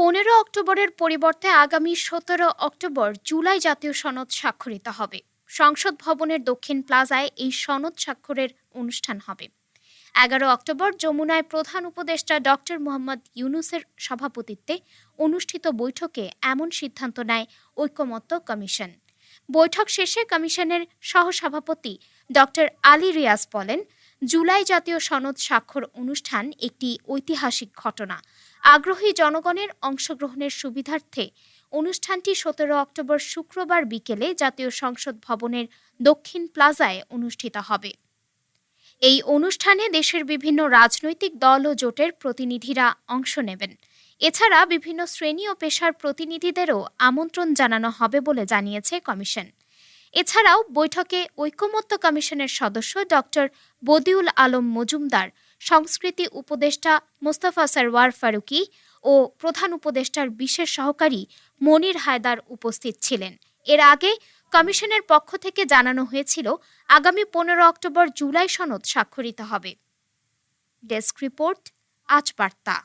পনেরো অক্টোবরের পরিবর্তে আগামী সতেরো অক্টোবর জুলাই জাতীয় সনদ স্বাক্ষরিত হবে। সংসদ ভবনের দক্ষিণ প্লাজায় এই সনদ স্বাক্ষরের অনুষ্ঠান হবে। এগারো অক্টোবর যমুনায় প্রধান উপদেষ্টা ডক্টর মোহাম্মদ ইউনুসের সভাপতিত্বে অনুষ্ঠিত বৈঠকে এমন সিদ্ধান্ত নেয় ঐকমত্য কমিশন। বৈঠক শেষে কমিশনের সহসভাপতি ডক্টর আলী রিয়াজ বলেন জুলাই জাতীয় সনদ স্বাক্ষর অনুষ্ঠান একটি ঐতিহাসিক ঘটনা। আগ্রহী জনগণের অংশগ্রহণের সুবিধার্থে অনুষ্ঠানটি সতেরো অক্টোবর শুক্রবার বিকেলে জাতীয় সংসদ ভবনের দক্ষিণ প্লাজায় অনুষ্ঠিত হবে। এই অনুষ্ঠানে দেশের বিভিন্ন রাজনৈতিক দল ও জোটের প্রতিনিধিরা অংশ নেবেন। এছাড়া বিভিন্ন শ্রেণি ও পেশার প্রতিনিধিদেরও আমন্ত্রণ জানানো হবে বলে জানিয়েছে কমিশন। এছাড়াও বৈঠকে ঐকমত্য কমিশনের সদস্য ডক্টর বদিউল আলম মজুমদার, সংস্কৃতি উপদেষ্টা মোস্তফা সরওয়ার ফারুকি ও প্রধান উপদেষ্টার বিশেষ সহকারী মনির হায়দার উপস্থিত ছিলেন। এর আগে কমিশনের পক্ষ থেকে জানানো হয়েছিল, আগামী পনেরো অক্টোবর জুলাই সনদ স্বাক্ষরিত হবে। ডেস্ক রিপোর্ট, আজ বার্তা।